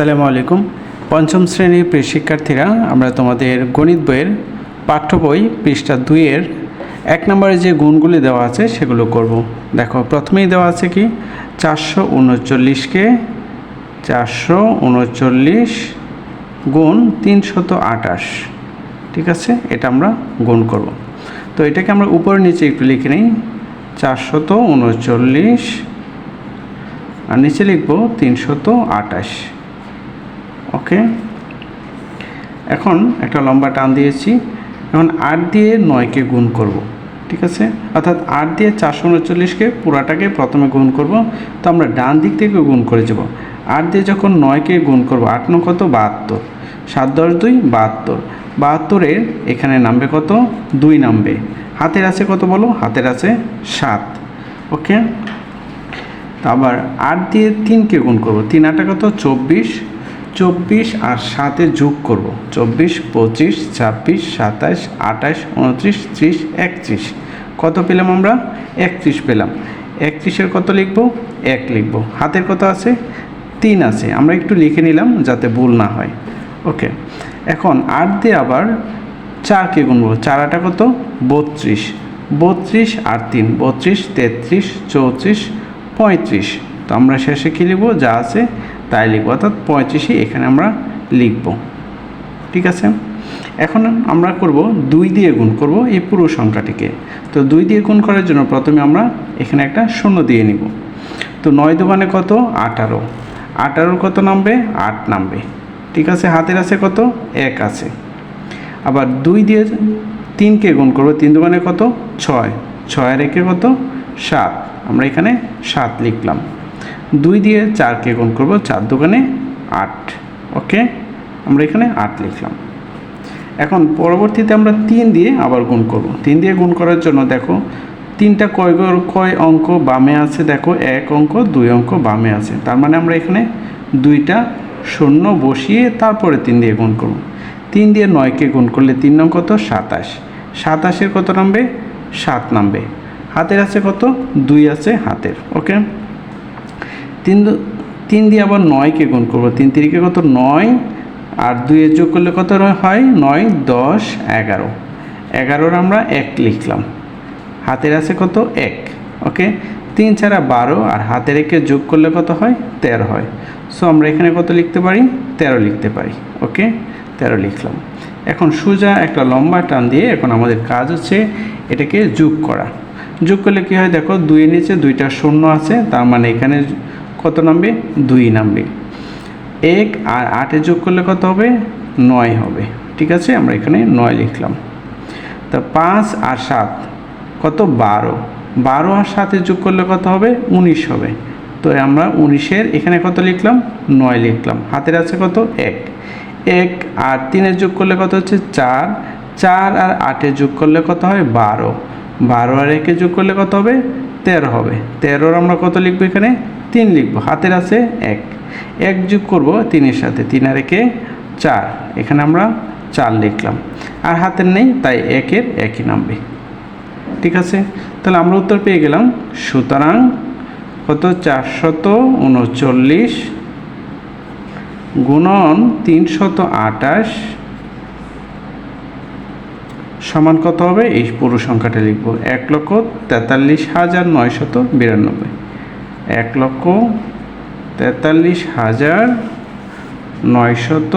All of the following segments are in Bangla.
আসসালামু আলাইকুম। পঞ্চম শ্রেণির প্রিয় শিক্ষার্থীরা, আমরা তোমাদের গণিত বইয়ের পাঠ্য বই পৃষ্ঠা দুইয়ের এক নম্বরে যে গুণগুলি দেওয়া আছে সেগুলো করব। দেখো, প্রথমেই দেওয়া আছে কি? চারশো উনচল্লিশকে চারশো উনচল্লিশ গুণ তিনশত আটাশ ঠিক আছে? এটা আমরা গুণ করব। তো এটাকে আমরা উপর নিচে একটু লিখে নিই। চারশত উনচল্লিশ আর নিচে লিখব তিনশত আটাশ ওকে? এখন একটা লম্বা টান দিয়েছি। এখন আট দিয়ে নয়কে গুণ করব, ঠিক আছে? অর্থাৎ আট দিয়ে চারশো উনচল্লিশকে পুরাটাকে প্রথমে গুণ করব, তো আমরা ডান দিক থেকে গুণ করে যাব। আট দিয়ে যখন নয়কে গুণ করব, আট ন কত? বাহাত্তর। সাত দশ দুই, বাহাত্তর। বাহাত্তরের এখানে নামবে কত? দুই নামবে। হাতের আছে কত বলো? হাতের আছে সাত। ওকে? আবার আট দিয়ে তিনকে গুণ করব। তিন আটা কত? চব্বিশ। চব্বিশ আর সাতে যোগ করব। চব্বিশ, পঁচিশ, ছাব্বিশ সাতাশ আঠাশ উনত্রিশ, ত্রিশ, একত্রিশ। কত পেলাম আমরা? একত্রিশ পেলাম। একত্রিশের কত লিখব? এক লিখব। হাতের কত আছে? তিন আছে। আমরা একটু লিখে নিলাম যাতে ভুল না হয়। ওকে। এখন আট দিয়ে আবার চারকে গুনবো চার আটা কত? বত্রিশ। বত্রিশ আর তিন। বত্রিশ, তেত্রিশ, চৌত্রিশ, পঁয়ত্রিশ। তো আমরা শেষে কী লিখব? যা আছে তাই লিখব, অর্থাৎ পঁয়ত্রিশে এখানে আমরা লিখব। ঠিক আছে? এখন আমরা করব দুই দিয়ে গুণ করব এই পুরো সংখ্যাটিকে। তো দুই দিয়ে গুণ করার জন্য প্রথমে আমরা এখানে একটা শূন্য দিয়ে নিব। তো নয় দোকানে কত? আঠারো। আঠারোর কত নামবে? আট নামবে। ঠিক আছে? হাতের আছে কত? এক আছে। আবার দুই দিয়ে তিনকে গুণ করব, তিন দোকানে কত? ছয়। ছয় আর একে কত? সাত। আমরা এখানে সাত লিখলাম। দুই দিয়ে চারকে গুণ করব, চার দোকানে আট। ওকে? আমরা এখানে আট লিখলাম। এখন পরবর্তীতে আমরা তিন দিয়ে আবার গুণ করব। তিন দিয়ে গুণ করার জন্য দেখো, তিনটা কয় কয় অঙ্ক বামে আছে, দেখো, এক অঙ্ক, দুই অঙ্ক বামে আছে। তার মানে আমরা এখানে দুইটা শূন্য বসিয়ে তারপরে তিন দিয়ে গুণ করব। তিন দিয়ে নয়কে গুণ করলে তিন নং কত? সাতাশ। সাতাশের কত নামবে? সাত নামবে। হাতের আছে কত? দুই আছে হাতের। ওকে? তিন তিন দিয়ে আবার নয়কে গুণ করব। তিন তিরিকে কত? নয়। আর দুইয়ে যোগ করলে কত হয়? নয়, দশ, এগারো। এগারোর আমরা এক লিখলাম। হাতের আছে কত? এক। ওকে? তিন ছাড়া বারো আর হাতের একে যোগ করলে কত হয়? তেরো হয়। সো আমরা এখানে কত লিখতে পারি? তেরো লিখতে পারি। ওকে? তেরো লিখলাম। এখন সোজা একটা লম্বা টান দিয়ে এখন আমাদের কাজ হচ্ছে এটাকে যোগ করা। যোগ করলে কী হয় দেখো? দুইয়ের নিচে দুইটা শূন্য আছে। তার মানে এখানে কত নামবে? দুই নামবে। এক আর আটে যোগ করলে কত হবে? নয় হবে। ঠিক আছে? আমরা এখানে নয় লিখলাম। তা পাঁচ আর সাত কত? বারো। বারো আর সাতে যোগ করলে কত হবে? উনিশ হবে। তো আমরা উনিশের এখানে কত লিখলাম? নয় লিখলাম। হাতের আছে কত? এক। এক আর তিনের যোগ করলে কত হচ্ছে? চার। চার আর আটে যোগ করলে কত হয়? বারো। বারো আর একে যোগ করলে কত হবে? তেরো হবে। তেরোর আমরা কত লিখব এখানে? তিন লিখব। হাতের আছে এক। এক যোগ করব তিনের সাথে। তিন আর একে চার। এখানে আমরা চার লিখলাম। আর হাতের নেই, তাই একের একই নামবে। ঠিক আছে? তাহলে আমরা উত্তর পেয়ে গেলাম। সুতরাং কত? চারশত উনচল্লিশ গুণন তিনশত আটাশ সমান কত হবে? এই পুরো সংখ্যাটা লিখব। এক লক্ষ তেতাল্লিশ হাজার নয়শত বিরানব্বই। এক লক্ষ তেতাল্লিশ হাজার নয়শত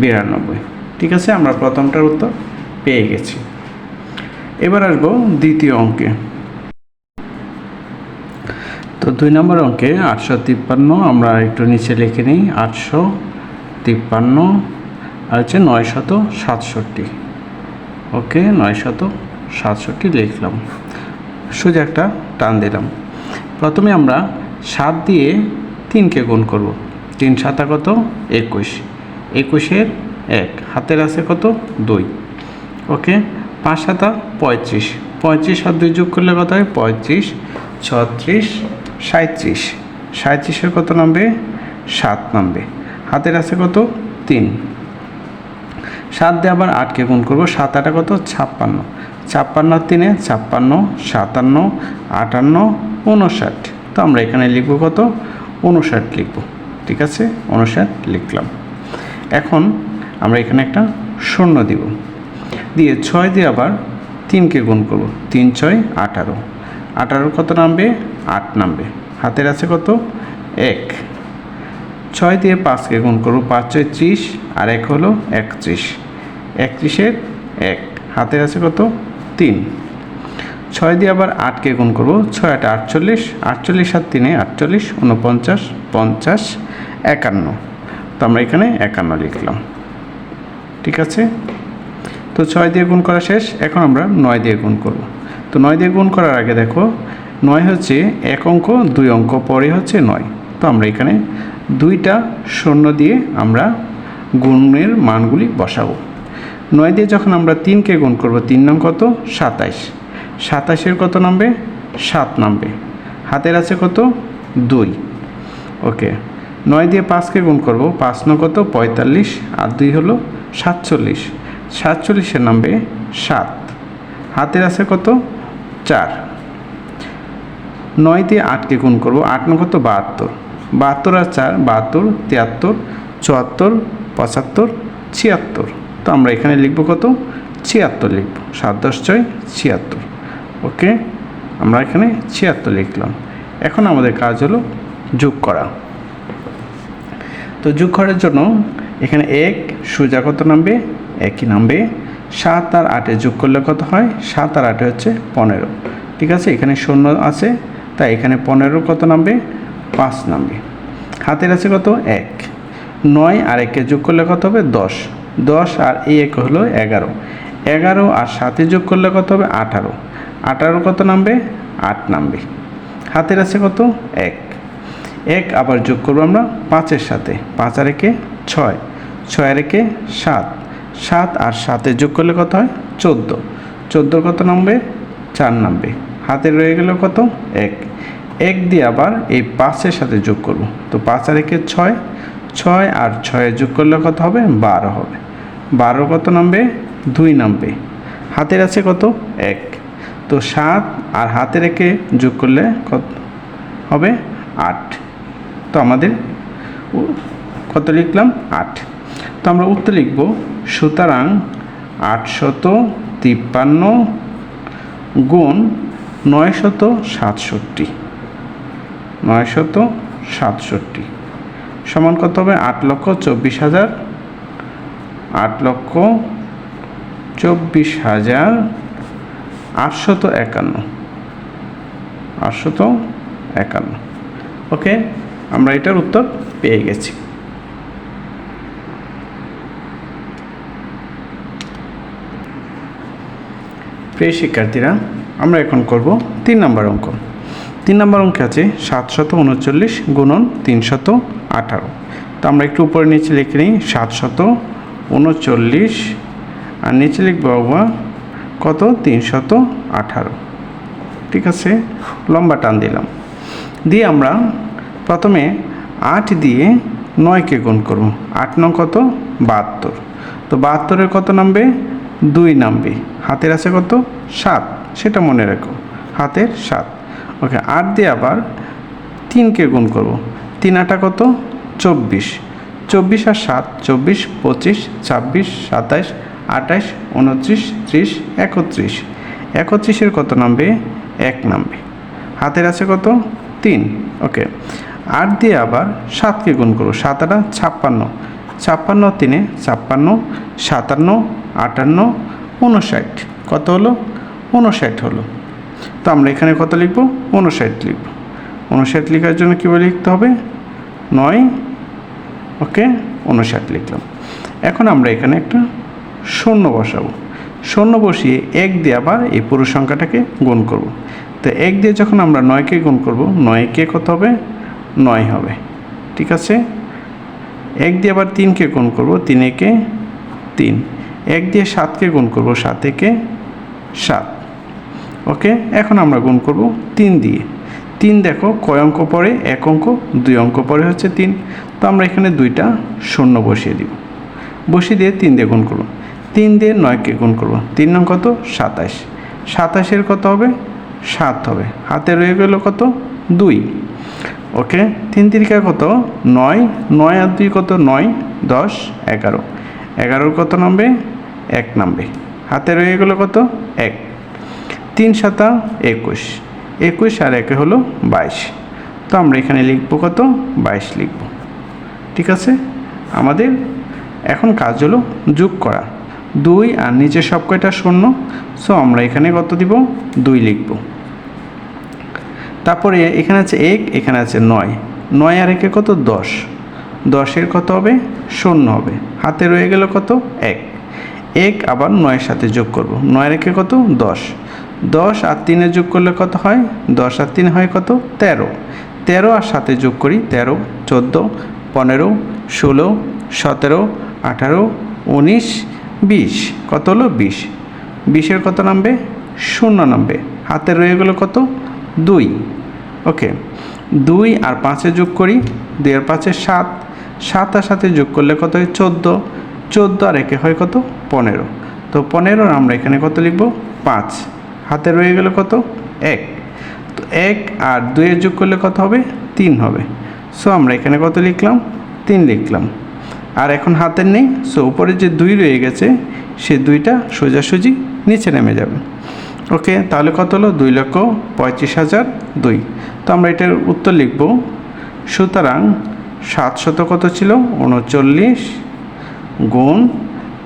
বিরানব্বই। ঠিক আছে, আমরা প্রথমটার উত্তর পেয়ে গেছি। এবার আসব দ্বিতীয় অঙ্কে। তো দুই নম্বর অঙ্কে আটশো তিপ্পান্ন, আমরা একটু নিচে লিখে নিই। আটশো তিপ্পান্ন আর হচ্ছে নয়শত সাতষট্টি। ওকে নয়শত সাতষট্টি লিখলাম। সোজা একটা টান দিলাম। প্রথমে আমরা সাত দিয়ে তিনকে গুণ করব। তিন সাতা কত? একুশ। একুশের এক। হাতের আছে কত? দুই। ওকে, পাঁচ সাতা পঁয়ত্রিশ। পঁয়ত্রিশ আর দুই যোগ করলে কত হয়? পঁয়ত্রিশ, ছত্রিশ সাঁত্রিশ সাঁত্রিশের কত নামবে? সাত নামবে। হাতের আছে কত? তিন। সাত দিয়ে আবার আটকে গুণ করব, সাত আটা কত? ছাপ্পান্ন। ছাপ্পান্ন তিনে, ছাপ্পান্ন, সাতান্ন, আটান্ন, উনষাট। তো আমরা এখানে লিখব কত? উনষাট লিখব। ঠিক আছে? উনষাট লিখলাম। এখন আমরা এখানে একটা শূন্য দিব। দিয়ে ছয় দিয়ে আবার তিনকে গুণ করব। তিন, ছয়, আঠারো। আঠারো কত নামবে? আট নামবে। হাতের আছে কত? এক। ছয় দিয়ে পাঁচকে গুণ করব, পাঁচ ছয় ত্রিশ, আর এক হলো একত্রিশ। একত্রিশের এক, হাতের আছে কত? তিন। ছয় দিয়ে আবার আটকে গুণ করব, ছয় আট আটচল্লিশ আটচল্লিশ আর তিনে আটচল্লিশ উনপঞ্চাশ পঞ্চাশ, একান্ন। তো আমরা এখানে একান্ন লিখলাম। ঠিক আছে? তো ছয় দিয়ে গুণ করা শেষ, এখন আমরা নয় দিয়ে গুণ করব। তো নয় দিয়ে গুণ করার আগে দেখো, নয় হচ্ছে এক অঙ্ক, দুই অঙ্ক, পরে হচ্ছে নয়। তো আমরা এখানে দুইটা শূন্য দিয়ে আমরা গুণের মানগুলি বসাবো। নয় দিয়ে যখন আমরা তিনকে গুণ করব, তিন নং কত? সাতাইশ। সাতাশের কত নামবে? সাত নামবে। হাতের আছে কত? দুই। ওকে। নয় দিয়ে পাঁচকে গুণ করব, পাঁচ ন কত? পঁয়তাল্লিশ। আর দুই হলো সাতচল্লিশ। সাতচল্লিশের নামবে সাত। হাতের আছে কত? চার। নয় দিয়ে আটকে গুণ করব, আট নং কত? বাহাত্তর। বাহাত্তর আর চার বাহাত্তর, তিয়াত্তর, চুয়াত্তর, পঁচাত্তর, ছিয়াত্তর। তো আমরা এখানে লিখব কত? ছিয়াত্তর লিখব। সাত দশ ছয়, ছিয়াত্তর। ওকে? আমরা এখানে ছিয়াত্তর লিখলাম। এখন আমাদের কাজ হলো যোগ করা। তো যোগ করার জন্য এখানে এক, সোজা কত নামবে? একই নামবে। সাত আর আটে যোগ করলে কত হয়? সাত আর আটে হচ্ছে পনেরো। ঠিক আছে? এখানে শূন্য আছে। তাই এখানে পনেরো কত নামবে? পাঁচ নামবে হাতের আছে কত? এক। নয় আর একে যোগ করলে কত হবে? দশ। দশ আর এই এক হলো এগারো। এগারো আর সাথে যোগ করলে কত হবে? আঠারো। আঠারো কত নামবে? আট নামবে। হাতের আছে কত? এক। এক আবার যোগ করব আমরা পাঁচের সাথে। পাঁচ আর একে ছয়। ছয় আর একে সাত। সাত আর সাতে যোগ করলে কত হয়? চোদ্দ। চোদ্দোর কত নামবে? চার নামবে। হাতে রয়ে গেল কত? এক। এক দিয়ে আবার এই পাঁচের সাথে যোগ করব। তো পাঁচ আর একে ছয় ছয় আর ছয়ে যোগ করলে কত হবে? বারো হবে। বারো কত নামবে? দুই নামবে। হাতের আছে কত? এক। তো সাত আর হাতে রেখে যোগ করলে কত হবে? আট। তো আমাদের কত লিখলাম? আট। তো আমরা উত্তর লিখব, সুতরাং আটশত তিপ্পান্ন গুণ নয়শত সাতষট্টি। নয়শত সাতষট্টি। সমান কত হবে? আট লক্ষ চব্বিশ হাজার। আট লক্ষ চব্বিশ হাজার আটশত একান্ন। আটশত একান্ন। ওকে, আমরা এটার উত্তর পেয়ে গেছি। প্রিয় শিক্ষার্থীরা, আমরা এখন করব তিন নম্বর অঙ্ক। তিন নম্বর অঙ্কে আছে সাতশত উনচল্লিশ গুণন তিনশত আঠারো। তো আমরা একটু উপরে নিচে লিখে নিই, সাতশত উনচল্লিশ। আর নিচে লিখব বাবা, কত? তিনশত আঠারো। ঠিক আছে, লম্বা টান দিলাম। দিয়ে আমরা প্রথমে আট দিয়ে নয়কে গুণ করব। আট নং কত? বাহাত্তর। তো বাহাত্তরের কত নামবে? দুই নামবে। হাতের আছে কত? সাত। সেটা মনে রাখো। হাতের সাত। ওকে, আট দিয়ে আবার তিনকে গুণ করব। তিন আটা কত? চব্বিশ। চব্বিশ আর সাত, চব্বিশ, পঁচিশ, ছাব্বিশ, সাতাইশ, আঠাইশ, উনত্রিশ, ত্রিশ, একত্রিশ। একত্রিশের কত নামবে? এক নামবে। হাতের আছে কত? তিন। ওকে, আট দিয়ে আবার সাতকে গুণ করব। সাত আটা ছাপ্পান্ন। ছাপ্পান্ন তিনে ছাপ্পান্ন, সাতান্ন, আটান্ন উনষাট কত হলো? উনষাট হলো। তো আমরা এখানে কত লিখব? উনষাট লিখব। উনষাট লেখার জন্য কী বলে লিখতে হবে? নয়। ওকে উনষাট লিখলাম। এখন আমরা এখানে একটা শূন্য বসাবো। শূন্য বসিয়ে এক দিয়ে আবার এই পুরো সংখ্যাটাকে গুণ করব। তো এক দিয়ে যখন আমরা নয়কে গুণ করব, নয়কে কত হবে? নয় হবে। ঠিক আছে? এক দিয়ে আবার তিনকে গুণ করব তিন একে তিন। এক দিয়ে সাতকে গুণ করব সাত একে সাত। ওকে এখন আমরা গুণ করব তিন দিয়ে। তিন দেখো, কয় অঙ্ক পরে? এক অঙ্ক, দুই অঙ্ক পরে হচ্ছে তিন। তো আমরা এখানে দুইটা শূন্য বসিয়ে দিব। বসিয়ে দিয়ে তিন দিয়ে গুণ করব। তিন দিয়ে নয়কে গুণ করব। তিন নং কত? সাতাশ। সাতাশের কত হবে? সাত হবে। হাতে রয়ে গেল কত? দুই। ওকে তিন তিরিকা কত? নয়। নয় আর দুই কত? নয়। দশ। এগারো। এগারোর কত নামবে? এক নামবে। হাতে রয়ে গেলো কত? এক। তিন সাতা একুশ। একুশ আর একে হলো বাইশ। তো আমরা এখানে লিখব কত? বাইশ লিখব। ঠিক আছে? আমাদের এখন কাজ হলো যোগ করা। দুই আর নিচে সব কয়টা শূন্য? সো আমরা এখানে কত দিব? দুই লিখব। তারপরে এখানে আছে এক, এখানে আছে নয়। নয় আর একে কত? দশ। দশের কত হবে? শূন্য হবে। হাতে রয়ে গেল কত? এক। এক আবার নয়ের সাথে যোগ করব। নয় রেখে কত? দশ। দশ আর তিনে যোগ করলে কত হয়? দশ আর তিন হয় কত? তেরো। তেরো আর সাথে যোগ করি, তেরো, চোদ্দ, পনেরো, ষোলো, সতেরো, আঠারো, উনিশ, বিশ। কত হলো? বিশ। বিশের কত নামবে? শূন্য নামবে। হাতে রয়ে গেলো কত? দুই। ওকে। দুই আর পাঁচে যোগ করি, দুই আর পাঁচে সাত। সাত আর সাথে যোগ করলে কত হয়? চোদ্দ। চোদ্দ আর একে হয় কত? পনেরো। তো পনেরো আমরা এখানে কত লিখব? পাঁচ। হাতে রয়ে গেল কত? এক। তো এক আর দুইয়ের যোগ করলে কত হবে? তিন হবে। সো আমরা এখানে কত লিখলাম? তিন লিখলাম। আর এখন হাতের নেই। সো উপরে যে দুই রয়ে গেছে, সে দুইটা সোজাসুজি নিচে নেমে যাবে। ওকে তাহলে কত হলো? দুই লক্ষ পঁয়ত্রিশ হাজার দুই। তো আমরা এটার উত্তর লিখব। সুতরাং সাতশত কত ছিল? উনচল্লিশ গুণ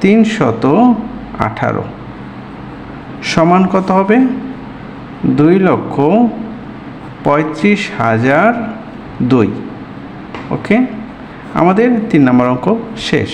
তিনশত আঠারো। সমান কত হবে? দুই লক্ষ পঁয়ত্রিশ হাজার দুই। ওকে? আমাদের তিন নম্বর অঙ্ক শেষ।